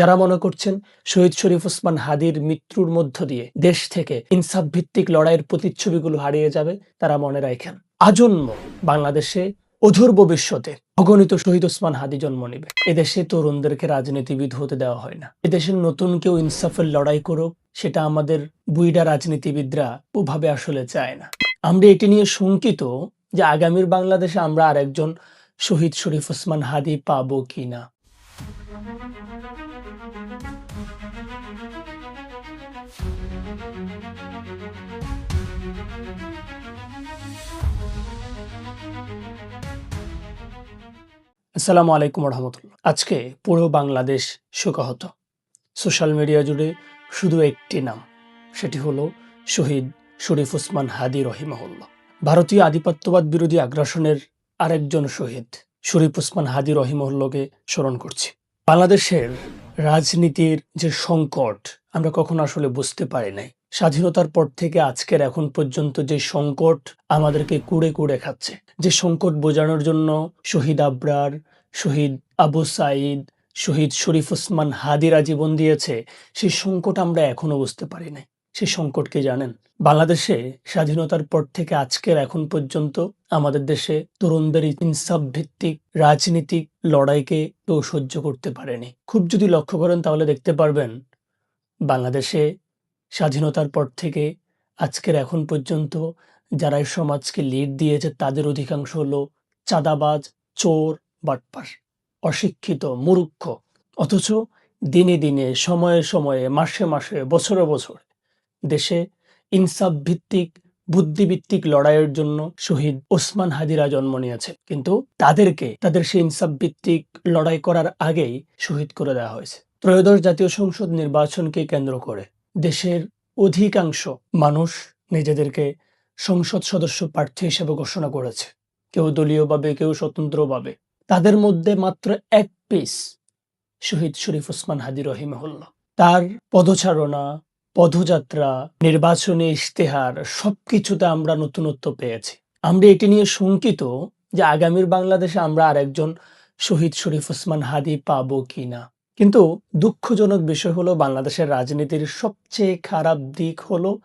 যারা মনে করছেন শহীদ শরীফ ওসমান হাদির মৃত্যুর মধ্য দিয়ে দেশ থেকে ইনসাফ ভিত্তিক লড়াইয়ের প্রতিচ্ছবিগুলো হারিয়ে যাবে, তারা মনে রাখেন, আজন্ম বাংলাদেশে অধুর ভবিষ্যতে অগণিত শহীদ ওসমান হাদি জন্ম নেবে। এদেশে তরুণদেরকে রাজনীতিবিদ হতে দেওয়া হয় না। এদেশের নতুন কেউ ইনসাফের লড়াই করুক, সেটা আমাদের বুইডা রাজনীতিবিদরা ওভাবে আসলে চায় না। আমরা এটি নিয়ে শঙ্কিত যে আগামীর বাংলাদেশে আমরা আরেকজন শহীদ শরীফ ওসমান হাদি পাবো কি কিনা। আসসালামু আলাইকুম রহমতুল্লাহ আজকে পুরো বাংলাদেশ শোকাহত। সোশ্যাল মিডিয়া জুড়ে শুধু একটি নাম, সেটি হলো শহীদ শরীফ ওসমান হাদি রহিমাহুল্লাহ। ভারতীয় আধিপত্যবাদ বিরোধী আগ্রাসনের আরেকজন শহীদ শরীফ ওসমান হাদি রহিমউল্লাহকে স্মরণ করছি। বাংলাদেশের রাজনীতির যে সংকট আমরা কখনো আসলে বুঝতে পারি নাই। স্বাধীনতার পর থেকে আজকের এখন পর্যন্ত যে সংকট আমাদেরকে কুড়ে কুড়ে খাচ্ছে, যে সংকট বোঝানোর জন্য শহীদ আবরার, শহীদ আবু সাইদ, শহীদ শরীফ ওসমান হাদিরা জীবন দিয়েছে সেই সংকট আমরা এখনও বুঝতে পারি নাই সেই সংকটকে জানেন? বাংলাদেশে স্বাধীনতার পর থেকে আজকের এখন পর্যন্ত আমাদের দেশে তরুণদের ইনসাফ ভিত্তিক রাজনীতিক লড়াইকে কেউ সহ্য করতে পারেনি। খুব যদি লক্ষ্য করেন তাহলে দেখতে পারবেন, বাংলাদেশে স্বাধীনতার পর থেকে আজকের এখন পর্যন্ত যারা এই সমাজকে লিড দিয়েছে, তাদের অধিকাংশ হলো চাঁদাবাজ, চোর, বাটপার, অশিক্ষিত, মূর্খ। অথচ দিনে দিনে, সময়ে সময়ে, মাসে মাসে, বছরে বছর দেশে ইনসাফ ভিত্তিক বুদ্ধিভিত্তিক লড়াইয়ের জন্য শহীদ ওসমান হাদিরা জন্ম নিয়েছে। কিন্তু তাদেরকে, তাদের সেই ইনসাফ ভিত্তিক লড়াই করার আগেই শহীদ করে দেওয়া হয়েছে। ত্রয়োদশ জাতীয় সংসদ নির্বাচনকে কেন্দ্র করে দেশের অধিকাংশ মানুষ নিজেদেরকে সংসদ সদস্য প্রার্থী হিসেবে ঘোষণা করেছে। কেউ দলীয়ভাবে কেউ স্বতন্ত্রভাবে তাদের মধ্যে মাত্র এক পিস শহীদ শরীফ ওসমান হাদি রহিমহল্লা তার পদচারণা, পদযাত্রা, নির্বাচনী ইশতেহার সবকিছুতে আমরা নতুনত্ব পেয়েছি। আমরা এটি নিয়ে শঙ্কিত যে আগামীর বাংলাদেশে আমরা আরেকজন শহীদ শরীফ ওসমান হাদি পাবো কিনা। কিন্তু দুঃখজনক বিষয় হলো, বাংলাদেশের রাজনীতির সবচেয়ে খারাপ দিক হলো,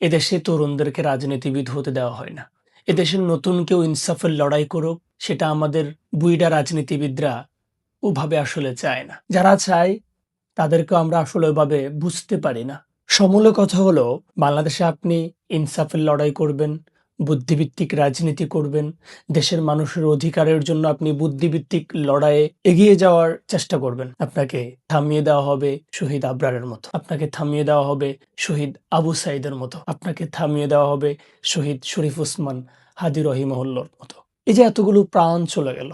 এদেশে তরুণদেরকে রাজনীতিবিদ হতে দেওয়া হয় না। এদেশের নতুন কেউ ইনসাফের লড়াই করুক, সেটা আমাদের বুইডা রাজনীতিবিদরা ওভাবে আসলে চায় না। যারা চায় তাদেরকে আমরা আসলে ওভাবে বুঝতে পারি না। সমূলে কথা হলো, বাংলাদেশে আপনি ইনসাফের লড়াই করবেন বুদ্ধিভিত্তিক রাজনীতি করবেন। দেশের মানুষের অধিকারের জন্য আপনি বুদ্ধিভিত্তিক লড়াইয়ে এগিয়ে যাওয়ার চেষ্টা করবেন। আপনাকে থামিয়ে দেওয়া হবে শহীদ আবরারের মতো। আপনাকে থামিয়ে দেওয়া হবে শহীদ আবু সাইদের মতো। আপনাকে থামিয়ে দেওয়া হবে শহীদ শরীফ ওসমান হাদি রহিমহল্লর মতো। এই যে এতগুলো প্রাণ চলে গেল,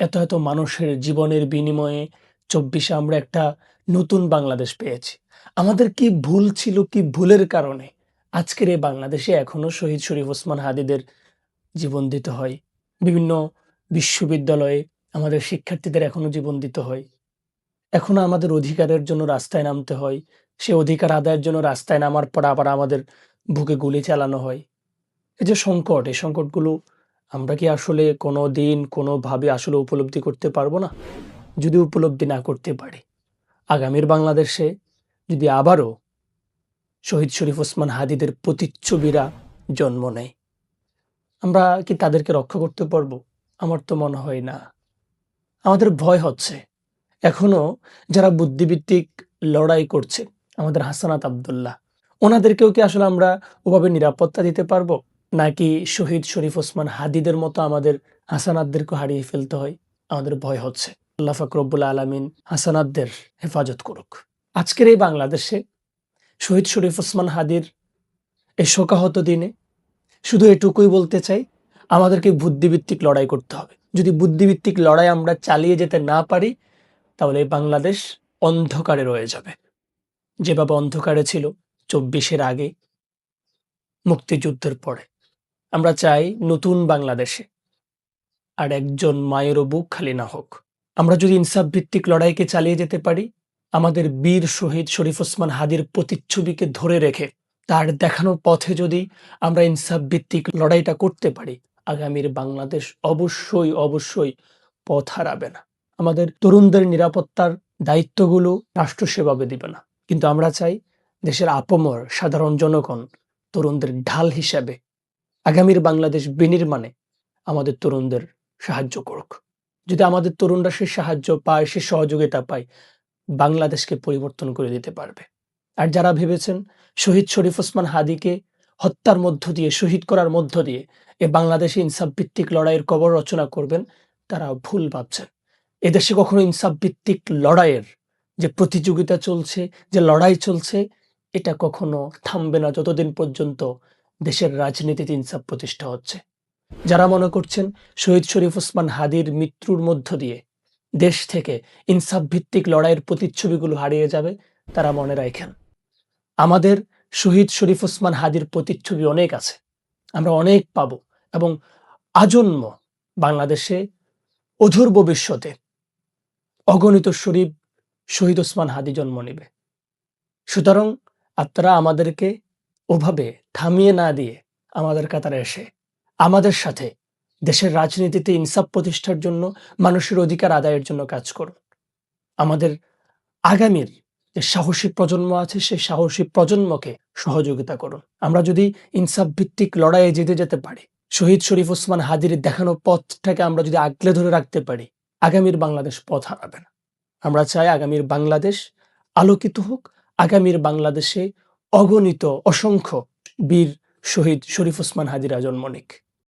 এত এত মানুষের জীবনের বিনিময়ে চব্বিশে আমরা একটা নতুন বাংলাদেশ পেয়েছি। আমাদের কি ভুল ছিল কি ভুলের কারণে? আজকের এই বাংলাদেশে এখনও শহীদ শরীফ ওসমান হাদিদের জীবন দিতে হয়। বিভিন্ন বিশ্ববিদ্যালয়ে আমাদের শিক্ষার্থীদের এখনও জীবন দিতে হয়। এখনও আমাদের অধিকারের জন্য রাস্তায় নামতে হয়। সে অধিকার আদায়ের জন্য রাস্তায় নামার পর আবার আমাদের বুকে গুলি চালানো হয়। এই যে সংকট, এই সংকটগুলো আমরা কি আসলে কোনো দিন কোনোভাবে আসলে উপলব্ধি করতে পারব না? যদি উপলব্ধি না করতে পারি, আগামীর বাংলাদেশে যদি আবারও শহীদ শরীফ ওসমান হাদিদের প্রতিচ্ছবিরা জন্ম নেয়। আমরা কি তাদেরকে রক্ষা করতে পারব? আমার তো মনে হয় না। আমাদের ভয় হচ্ছে। এখনও যারা বুদ্ধিভিত্তিক লড়াই করছে, আমাদের হাসানাত আবদুল্লাহ, ওনাদেরকেও কি আসলে আমরা ওভাবে নিরাপত্তা দিতে পারব? নাকি শহীদ শরীফ ওসমান হাদিদের মতো আমাদের হাসানাতদেরকে হারিয়ে ফেলতে হয়? আমাদের ভয় হচ্ছে। আল্লাহ ফাকরবুল আলমিন হাসানাতদের হেফাজত করুক। আজকের এই বাংলাদেশে শহীদ শরীফ ওসমান হাদির এই শোকাহত দিনে শুধু এটুকুই বলতে চাই, আমাদেরকে বুদ্ধিভিত্তিক লড়াই করতে হবে। যদি বুদ্ধিভিত্তিক লড়াই আমরা চালিয়ে যেতে না পারি, তাহলে বাংলাদেশ অন্ধকারে রয়ে যাবে। যেভাবে অন্ধকারে ছিল চব্বিশের আগে, মুক্তিযুদ্ধের পরে। আমরা চাই নতুন বাংলাদেশে আর একজন মায়েরও বুক খালি না হোক। আমরা যদি ইনসাফ ভিত্তিক লড়াইকে চালিয়ে যেতে পারি আমাদের বীর শহীদ শরীফ ওসমান হাদির প্রতিচ্ছবিকে ধরে রেখে তার দেখানো পথে যদি আমরা ইনসাফ ভিত্তিক লড়াইটা করতে পারি, আগামীর বাংলাদেশ অবশ্যই অবশ্যই পথ হারাবে না। আমাদের তরুণদের নিরাপত্তার দায়িত্বগুলো রাষ্ট্র সেভাবে দিবে না। কিন্তু আমরা চাই দেশের আপমর, সাধারণ জনগণ তরুণদের ঢাল হিসাবে আগামীর বাংলাদেশ বিনির্মাণে আমাদের তরুণদের সাহায্য করুক। যদি আমাদের তরুণরা সে সাহায্য পায়, সে সহযোগিতা পায় বাংলাদেশকে পরিবর্তন করে দিতে পারবে। আর যারা ভেবেছেন শহীদ শরীফ ওসমান হাদিকে হত্যার মধ্য দিয়ে, শহীদ করার মধ্য দিয়ে এ বাংলাদেশে ইনসাফ ভিত্তিক লড়াইয়ের কবর রচনা করবেন তারা ভুল ভাবছেন। এদেশে কখনো ইনসাফ ভিত্তিক লড়াইয়ের যে প্রতিযোগিতা চলছে, যে লড়াই চলছে, এটা কখনো থামবে না যতদিন পর্যন্ত দেশের রাজনীতিতে ইনসাফ প্রতিষ্ঠা হচ্ছে। যারা মনে করছেন শহীদ শরীফ ওসমান হাদির মৃত্যুর মধ্য দিয়ে দেশ থেকে ইনসাফ ভিত্তিক লড়াইয়ের প্রতিচ্ছবিগুলো হারিয়ে যাবে, তারা মনে রাখেন। আমাদের শহীদ শরীফ ওসমান হাদির প্রতিচ্ছবি অনেক আছে, আমরা অনেক পাব এবং আজন্ম বাংলাদেশে অধুর ভবিষ্যতে অগণিত শরীফ শহীদ ওসমান হাদি জন্ম নেবে। সুতরাং আপনারা আমাদেরকে ওভাবে থামিয়ে না দিয়ে আমাদের কাতারে এসে আমাদের সাথে দেশের রাজনীতিতে ইনসাফ প্রতিষ্ঠার জন্য মানুষের অধিকার আদায়ের জন্য কাজ করুন। আমাদের আগামীর যে সাহসী প্রজন্ম আছে, সেই সাহসী প্রজন্মকে সহযোগিতা করুন। আমরা যদি ইনসাফ ভিত্তিক লড়াইয়ে যেতে যেতে পারি, শহীদ শরীফ ওসমান হাদির দেখানো পথটাকে আমরা যদি আগলে ধরে রাখতে পারি, আগামীর বাংলাদেশ পথ হারাবে না। আমরা চাই আগামীর বাংলাদেশ আলোকিত হোক, আগামীর বাংলাদেশে অগণিত, অসংখ্য বীর শহীদ শরীফ ওসমান হাদিরা জন্ম নিক।